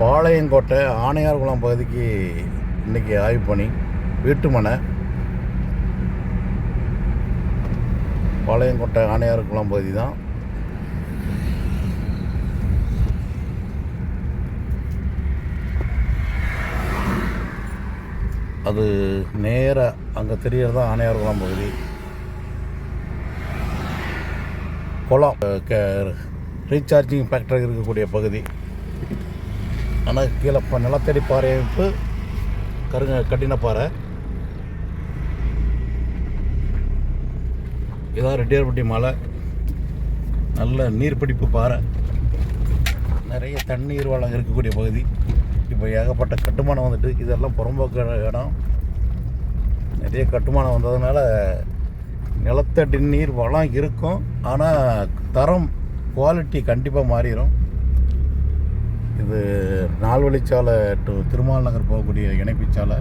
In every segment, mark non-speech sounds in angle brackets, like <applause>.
பாளையங்கோட்டை ஆணையார்குளம் பகுதிக்கு இன்றைக்கி ஆய்வு பண்ணி வீட்டுமனை பாளையங்கோட்டை ஆணையார்குளம் பகுதி தான். அது நேராக அங்கே தெரியறது தான் ஆணையார்குளம் பகுதி. குளம் ரீசார்ஜிங் ஃபேக்டரி இருக்கக்கூடிய பகுதி. ஆனால் கீழே இப்போ நிலத்தடி பாறை அமைப்பு கருங்க கடின பாறை. இதான் ரெட்டியார்பட்டி மலை. நல்ல நீர்பிடிப்பு பாறை. நிறைய தண்ணீர் வளம் இருக்கக்கூடிய பகுதி. இப்போ ஏகப்பட்ட கட்டுமானம் வந்துட்டு இதெல்லாம் புறம்போக்கு இடம். நிறைய கட்டுமானம் வந்ததுனால நிலத்தடி நீர் வளம் இருக்கும். ஆனால் தரம் குவாலிட்டி கண்டிப்பாக மாறிடும் இது நால்வழிச்சாலை டு திருமால் நகர் போகக்கூடிய இணைப்புச்சாலை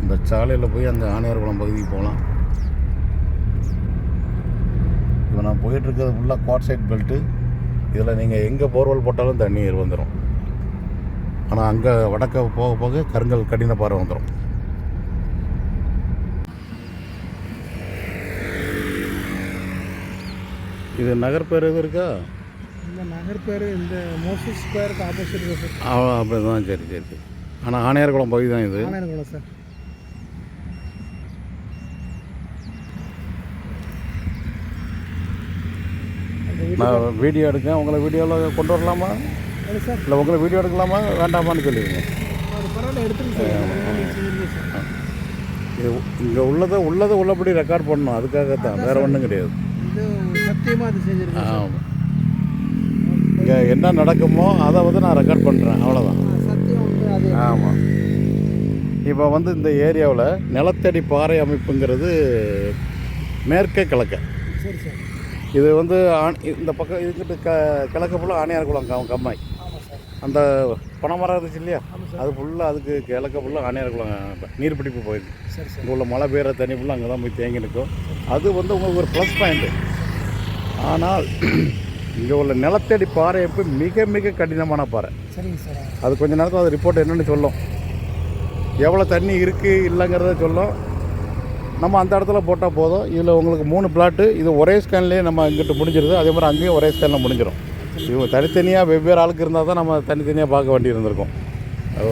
இந்த சாலையில் போய் அந்த ஆணையார்குளம் பகுதிக்கு போகலாம். இப்போ நான் போயிட்டுருக்கிறது ஃபுல்லாக குவாட் சைட் பெல்ட்டு இதில் நீங்கள் எங்கே போர்வெல் போட்டாலும் தண்ணீர் வந்துடும் ஆனால் அங்கே வடக்க போக போக கருங்கல் கடின பாறை வந்துடும் இது நகர் பேர் எதுவும் இருக்கா? இந்த நகர் பேர் இந்த மோசஸ் ஸ்கொயருக்கு ஆப்போசிட் சார். ஆ அப்படி தான். சரி சரி சரி. ஆனால் ஆணையார்குளம் பகுதி தான் இது. ஆணையர்குளம் சார். நான் வீடியோ எடுக்கேன். உங்களை வீடியோவில் கொண்டு வரலாமா? சார். இல்லை உங்களை வீடியோ எடுக்கலாமா? வேண்டாமான்னு சொல்லிடுங்க. இது இங்கே உள்ளதை உள்ளதை உள்ளபடி ரெக்கார்ட் பண்ணணும். அதுக்காக தான் வேறு ஒன்றும் கிடையாது. இது சத்தியமாக அது செஞ்சிருங்க சார். ஆமாம் என்ன நடக்குமோ அதை வந்து நான் ரெக்கார்ட் பண்ணுறேன் அவ்வளோதான் ஆமாம் இப்போ வந்து இந்த ஏரியாவில் நிலத்தடி பாறை அமைப்புங்கிறது மேற்கே கிழக்க. இது வந்து ஆண் இந்த பக்கம் இதுக்கிட்ட க கிழக்க ஃபுல்லாக ஆணையார்குளம் கம் கம்மாய். அந்த பனைமரம் இருந்துச்சு இல்லையா? அது ஃபுல்லாக அதுக்கு கிழக்க ஃபுல்லாக ஆணையார்குளம் நீர்பிடிப்பு போயிருக்கு இங்கே உள்ள மழை பெய்கிற தண்ணி ஃபுல்லாக அங்கே தான் போய் தேங்கி நிற்கும். அது வந்து உங்களுக்கு ஒரு ப்ளஸ் பாயிண்ட்டு ஆனால் இங்கே உள்ள நிலத்தடி பாறை எப்போ மிக மிக கடினமான பாறை. சரிங்க சார். அது கொஞ்ச நேரத்தில் அது ரிப்போர்ட் என்னன்னு சொல்லும். எவ்வளோ தண்ணி இருக்குது இல்லைங்கிறத சொல்லும். நம்ம அந்த இடத்துல போட்டால் போதும். இதில் உங்களுக்கு மூணு பிளாட்டு இது ஒரே ஸ்கேன்லேயே நம்ம இங்கிட்டு முடிஞ்சிருது. அதே மாதிரி அங்கேயும் ஒரே ஸ்கேனில் முடிஞ்சிடும் இவங்க தனித்தனியாக வெவ்வேறு ஆளுக்கு இருந்தால் தான் நம்ம தனித்தனியாக பார்க்க வேண்டி இருந்திருக்கும்.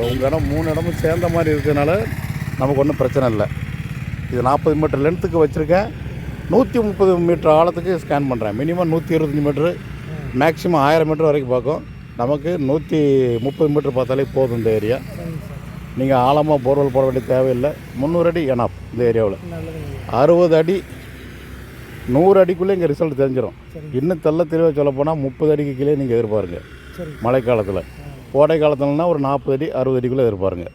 உங்கள் இடம் மூணு இடமும் சேர்ந்த மாதிரி இருக்கிறதுனால நமக்கு ஒன்றும் பிரச்சனை இல்லை. இது நாற்பது மீட்டர் லென்த்துக்கு வச்சுருக்கேன். நூற்றி முப்பது மீட்டர் ஆழத்துக்கு ஸ்கேன் பண்ணுறேன் மினிமம் நூற்றி இருபத்தஞ்சி மீட்ரு மேக்ஸிமம் ஆயிரம் மீட்டர் வரைக்கும் பார்க்கும். நமக்கு நூற்றி முப்பது மீட்டர் பார்த்தாலே போதும் இந்த ஏரியா நீங்கள் ஆழமாக போர்வெல் போட வேண்டிய தேவையில்லை. முந்நூறு அடி எனாப் இந்த ஏரியாவில் அறுபது அடி நூறு அடிக்குள்ளே இங்கே ரிசல்ட் தெரிஞ்சிடும் இன்னும் தெல்ல தெளிவாக சொல்ல போனால் முப்பது அடிக்கு கீழே நீங்கள் எதிர்பாருங்க. சரிங்க மழை காலத்தில் கோடை காலத்துலனா ஒரு நாற்பது அடி அறுபது அடிக்குள்ளே எதிர்பாருங்க.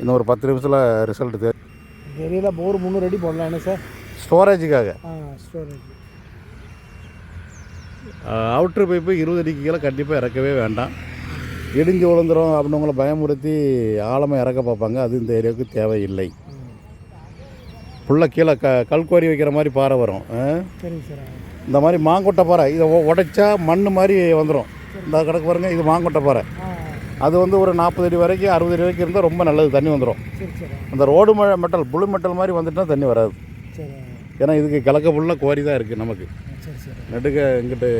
இன்னும் ஒரு பத்து நிமிஷத்தில் ரிசல்ட் தெரி இந்த ஏரியாவில் போர் முந்நூறு அடி போடலாம் என்ன சார்? ஸ்டோரேஜுக்காக ஸ்டோரேஜ் அவுட்ரு பைப்பு இருபது அடிக்கு கீழே கண்டிப்பாக இறக்கவே வேண்டாம். இடிஞ்சு விழுந்துரும் அப்படின்னு உங்களை பயமுறுத்தி ஆழமாக இறக்க பார்ப்பாங்க. அது இந்த ஏரியாவுக்கு தேவையில்லை. ஃபுல்லாக கீழே க கல்குவாரி வைக்கிற மாதிரி பாறை வரும். இந்த மாதிரி மாங்கொட்டை பாறை இதை உடைச்சா மண் மாதிரி வந்துடும் இந்த கிடக்கு பாருங்க இது மாங்கொட்டை பாறை. அது வந்து ஒரு நாற்பது அடி வரைக்கும் அறுபது அடி வரைக்கும் இருந்தால் ரொம்ப நல்லது தண்ணி வந்துடும் அந்த ரோடு மெட்டல் புழு மெட்டல் மாதிரி வந்துட்டுனா தண்ணி வராது. ஏன்னா இதுக்கு கிழக்க ஃபுல்லாக குவாரி தான் இருக்குது நமக்கு. நடுக இங்கிட்டு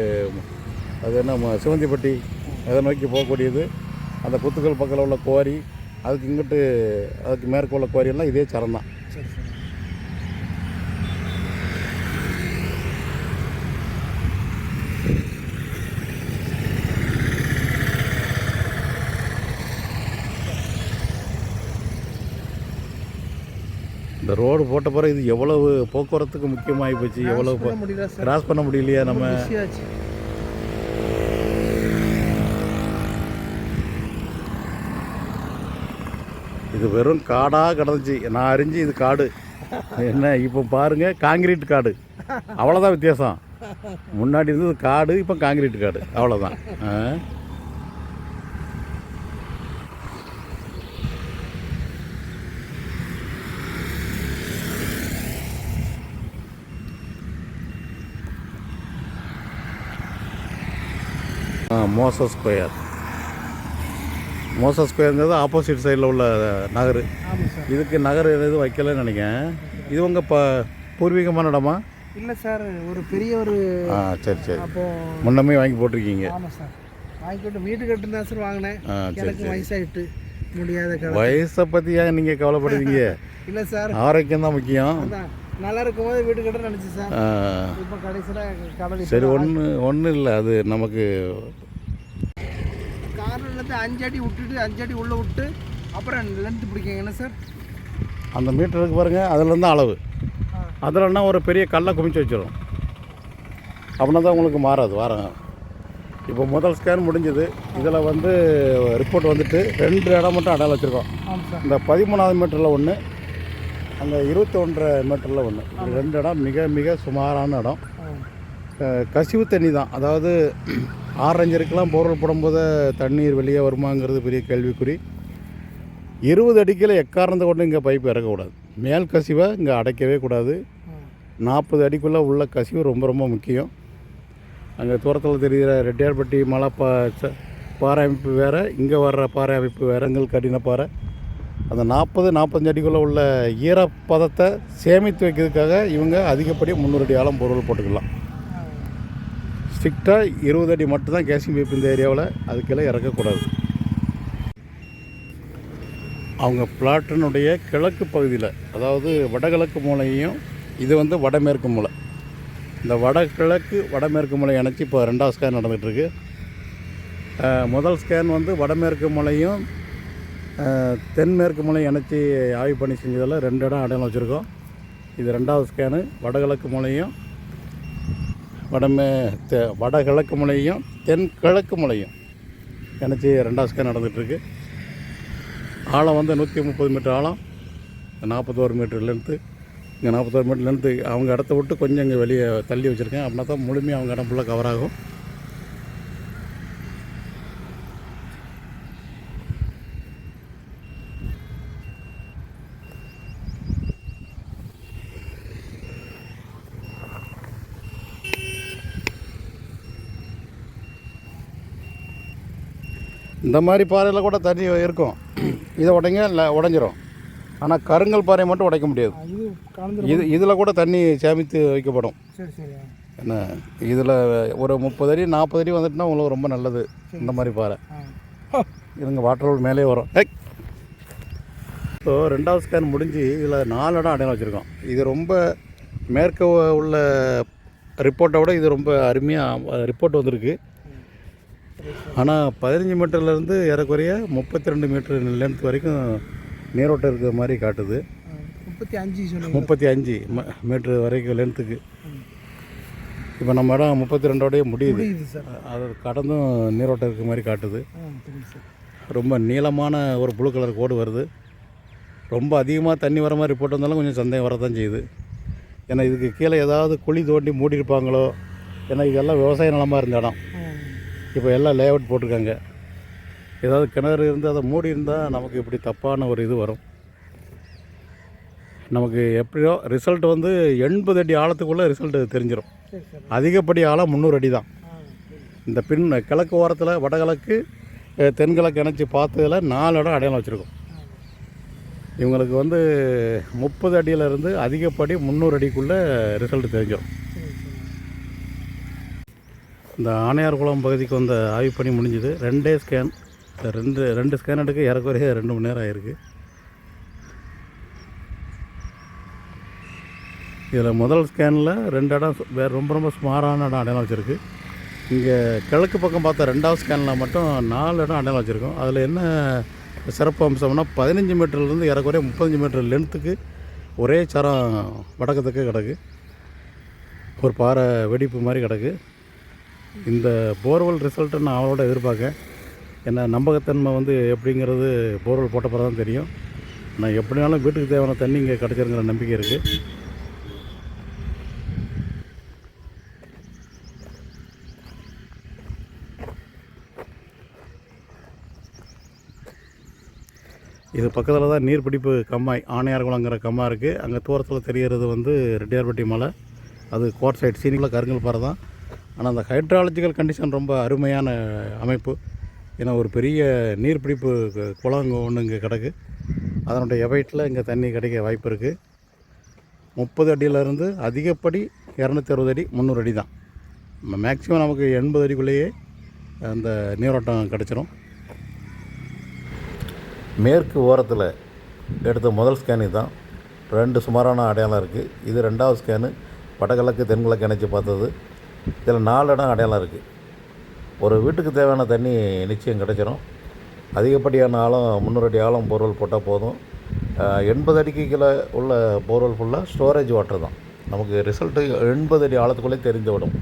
அது என்ன ம- சிவந்திப்பட்டி அதை நோக்கி போகக்கூடியது. அந்த குத்துக்கள் பக்கத்தில் உள்ள குவாரி அதுக்கு இங்கிட்டு அதுக்கு மேற்கு உள்ள குவாரி எல்லாம் இதே சரம் தான் சரி சரி இந்த ரோடு போட்ட பிறகு இது எவ்வளவு போக்குவரத்துக்கு முக்கியமாகி போச்சு எவ்வளவு கிராஸ் பண்ண முடியலையா நம்ம? இது வெறும் காடாக கிடந்துச்சு. நான் அறிஞ்சு இது காடு. என்ன இப்போ பாருங்க காங்கிரீட் காடு. அவ்வளோதான் வித்தியாசம். முன்னாடி இருந்தது காடு இப்போ காங்கிரீட் காடு. அவ்வளோதான் மோசஸ் ஸ்கொயர். மோசஸ் ஸ்கொயருங்கிறது ஆப்போசிட் சைடில் உள்ள நகர். இதுக்கு நகர் எதுவும் வைக்கலன்னு நினைக்கிறேன். இது உங்கள் இப்போ பூர்வீகமான இடமா? இல்லை சார் ஒரு பெரிய ஒரு ஆ சரி சரி. முன்னமே வாங்கி போட்டிருக்கீங்க. ஆமாம் சார். வாங்கிக்கிட்டு வீட்டு கட்டு தான் சார் வாங்கினேன். எனக்கு சரி. வயசாயிட்டு. முடியாத வயசை பற்றி ஏன் நீங்கள் கவலைப்படுறீங்க? <laughs> இல்லை சார். ஆரோக்கியம் தான் முக்கியம். நல்லா இருக்கும்போது வீட்டு கட்ட நினச்சி சார். இப்போ கடைசியில் கடை சரி ஒன்று ஒன்றும் இல்லை. அது நமக்கு கார்லேருந்து அஞ்சு அடி விட்டுட்டு அஞ்சு அடி உள்ளே விட்டு அப்புறம் லென்த் பிடிக்குங்க என்ன சார் அந்த மீட்டர் இருக்கு பாருங்கள் அதுலேருந்து அளவு. அதில்னா ஒரு பெரிய கல்லை குமிச்சு வச்சிடும் அப்படின்னா தான் உங்களுக்கு மாறாது வாரம். இப்போ முதல் ஸ்கேன் முடிஞ்சது. இதில் வந்து ரிப்போர்ட் வந்துட்டு ரெண்டு இடம் மட்டும் அடையாளம் வச்சுருக்கோம். இந்த பதிமூணாவது மீட்டரில் ஒன்று அந்த இருபத்தி ஒன்றரை மீட்டரில் ஒன்று ரெண்டு இடம் மிக மிக சுமாரான இடம். கசிவு தண்ணி தான். அதாவது ஆரஞ்சருக்கெல்லாம் பொருள் போடும்போது தண்ணீர் வெளியே வருமாங்கிறது பெரிய கேள்விக்குறி. இருபது அடிக்கில் எக்காரணத்தை கொண்டு இங்கே பைப் இறக்கக்கூடாது. மேல் கசிவை இங்கே அடைக்கவே கூடாது. நாற்பது அடிக்குள்ளே உள்ள கசிவு ரொம்ப ரொம்ப முக்கியம். அங்கே தூரத்தில் தெரிகிற ரெட்டியார்பட்டி மலை பா ச- பாறை அமைப்பு வேறு இங்கே வர்ற பாறை அமைப்பு வேறங்கள் கடின பாறை. அந்த நாற்பது நாற்பத்தஞ்சு அடிக்குள்ளே உள்ள ஈரப்பதத்தை சேமித்து வைக்கிறதுக்காக இவங்க அதிகப்படி முந்நூறு அடி ஆழம் பொருள் போட்டுக்கலாம். ஸ்ட்ரிக்டாக இருபது அடி மட்டும்தான் கேசிங் பைப் இந்த ஏரியாவில். அதுக்கெல்லாம் இறக்கக்கூடாது. அவங்க பிளாட்டினுடைய கிழக்கு பகுதியில் அதாவது வடகிழக்கு மூலையும் இது வந்து வடமேற்கு மூலை. இந்த வடகிழக்கு வடமேற்கு மூலை இணைச்சி இப்போ ரெண்டாவது ஸ்கேன் நடந்துகிட்ருக்கு. முதல் ஸ்கேன் வந்து வடமேற்கு மூலையும் தென்மேற்கு மூலை இணைச்சி ஆய்வு பண்ணி செஞ்சதில் ரெண்டு இடம் அடையாளம் வச்சுருக்கோம். இது ரெண்டாவது ஸ்கேனு வடகிழக்கு மூலையும் வடமே தெ வடகிழக்கு முனையும் தென்கிழக்கு முனையும் இணைச்சி ரெண்டாவது ஸ்கேன் நடந்துகிட்ருக்கு ஆழம் வந்து நூற்றி முப்பது மீட்டர் ஆழம் நாற்பத்தோரு மீட்டர் லென்த்து இங்கே நாற்பத்தோரு மீட்டர் லென்த்து அவங்க இடத்த விட்டு கொஞ்சம் இங்கே வெளியே தள்ளி வச்சுருக்கேன். அப்படின்னா தான் முழுமையாக அவங்க இடம் ஃபுல்லாக கவர் ஆகும். இந்த மாதிரி பாறையில் கூட தண்ணி இருக்கும். இதை உடைங்க இல்லை உடஞ்சிரும். ஆனால் கருங்கல் பாறையை மட்டும் உடைக்க முடியாது. இது இதில் கூட தண்ணி சேமித்து வைக்கப்படும். என்ன இதில் ஒரு முப்பது அடி நாற்பது அடி வந்துட்டுனா உங்களுக்கு ரொம்ப நல்லது இந்த மாதிரி பாறை. இதுங்க வாட்டர் ரோல் மேலே வரும். ஸோ ரெண்டாவது ஸ்கேன் முடிஞ்சு இதில் நாலு இடம் அடையாளம் வச்சுருக்கோம். இது ரொம்ப மேற்க உள்ள ரிப்போர்ட்டை விட இது ரொம்ப அருமையாக ரிப்போர்ட் வந்திருக்கு. ஆனால் பதினஞ்சு மீட்டர்லேருந்து ஏறக்குறைய முப்பத்தி ரெண்டு மீட்டர் லென்த் வரைக்கும் நீரோட்டம் இருக்கிற மாதிரி காட்டுது. முப்பத்தி அஞ்சு முப்பத்தி அஞ்சு மீட்ரு வரைக்கும் லென்த்துக்கு இப்போ நம்ம இடம் முப்பத்தி ரெண்டோடய முடியுது அது கடந்தும் நீரோட்டம் இருக்கிற மாதிரி காட்டுது. ரொம்ப நீளமான ஒரு ப்ளூ கலர் கோடு வருது. ரொம்ப அதிகமாக தண்ணி வர மாதிரி ரிப்போர்ட் வந்தாலும் கொஞ்சம் சந்தேகம் வரதான் செய்யுது. ஏன்னா இதுக்கு கீழே ஏதாவது குழி தோண்டி மூடி இருப்பாங்களோ ஏன்னா இதெல்லாம் விவசாய நிலமாக இருந்த இடம். இப்போ எல்லாம் லேஅவுட் போட்டிருக்காங்க. ஏதாவது கிணறு இருந்து அதை மூடி இருந்தால் நமக்கு இப்படி தப்பான ஒரு இது வரும். நமக்கு எப்படியோ ரிசல்ட் வந்து எண்பது அடி ஆழத்துக்குள்ளே ரிசல்ட் தெரிஞ்சிடும் அதிகப்படி ஆழம் முந்நூறு அடி தான் இந்த பின் கிழக்கு ஓரத்தில் வடகிழக்கு தென்கிழக்கு இணைச்சி பார்த்ததில் நாலு இடம் அடையாளம் வச்சுருக்கோம். இவங்களுக்கு வந்து முப்பது அடியிலேருந்து அதிகப்படி முந்நூறு அடிக்குள்ளே ரிசல்ட் தெரிஞ்சிடும் இந்த ஆணையார்குளம் பகுதிக்கு வந்த ஆய்வு பணி முடிஞ்சுது. ரெண்டே ஸ்கேன் ரெண்டு ரெண்டு ஸ்கேன் எடுக்க இறக்குறைய ரெண்டு மணி நேரம் ஆயிருக்கு. இதில் முதல் ஸ்கேனில் ரெண்டு இடம் வேறு ரொம்ப ரொம்ப சுமாரான இடம் அடையாளம் வச்சுருக்கு. இங்கே கிழக்கு பக்கம் பார்த்த ரெண்டாவது ஸ்கேனில் மட்டும் நாலு இடம் அடையாளம் வச்சுருக்கோம். அதில் என்ன சிறப்பு அம்சம்னா பதினஞ்சு மீட்டர்லேருந்து இறக்குறைய முப்பத்தஞ்சு மீட்டர் லென்த்துக்கு ஒரே சரம் வடக்கத்துக்கு கிடக்கு. ஒரு பாறை வெடிப்பு மாதிரி கிடக்கு. இந்த போர்வெல் ரிசல்ட்டை நான் அவளோட எதிர்பார்க்கேன். ஏன்னா நம்பகத்தன்மை வந்து எப்படிங்கிறது போர்வெல் போட்ட பிறகு தான் தெரியும். நான் எப்படினாலும் வீட்டுக்கு தேவையான தண்ணி இங்கே கிடச்சிருங்கிற நம்பிக்கை இருக்குது இது பக்கத்தில் தான் நீர்பிடிப்பு கம்மாய் ஆணையார்குளங்கிற கம்மா இருக்குது அங்கே தூரத்தில் தெரிகிறது வந்து ரெட்டியார்பட்டி மலை. அது கோட் சைடு சீனிக்குள்ள கருங்கல் பாறை தான். ஆனால் அந்த ஹைட்ராலஜிக்கல் கண்டிஷன் ரொம்ப அருமையான அமைப்பு. ஏன்னா ஒரு பெரிய நீர்பிடிப்பு கு- குளம் ஒன்று இங்கே கிடக்கு. அதனுடைய எவைட்டில் இங்கே தண்ணி கிடைக்க வாய்ப்பு இருக்குது முப்பது அடியிலேருந்து அதிகப்படி இரநூத்தி அறுபது அடி முந்நூறு அடி தான். மேக்ஸிமம் நமக்கு எண்பது அடிக்குள்ளேயே அந்த நீரோட்டம் கிடச்சிரும். மேற்கு ஓரத்தில் எடுத்த முதல் ஸ்கேனு தான் ரெண்டு சுமாரான அடையாளம் இருக்குது இது ரெண்டாவது ஸ்கேனு வடகிழக்கு தென்கிழக்கு இணைச்சி பார்த்தது. இதில் நாலு இடம் அடையாளம் இருக்குது. ஒரு வீட்டுக்கு தேவையான தண்ணி நிச்சயம் கிடச்சிரும். அதிகப்படியான ஆழம் முந்நூறு அடி ஆழம் போர்வெல் போட்டால் போதும். எண்பது அடிக்கு கீழே உள்ள போர்வெல் ஃபுல்லாக ஸ்டோரேஜ் வாட்டர் தான். நமக்கு ரிசல்ட்டு எண்பது அடி ஆழத்துக்குள்ளே தெரிந்து விடும்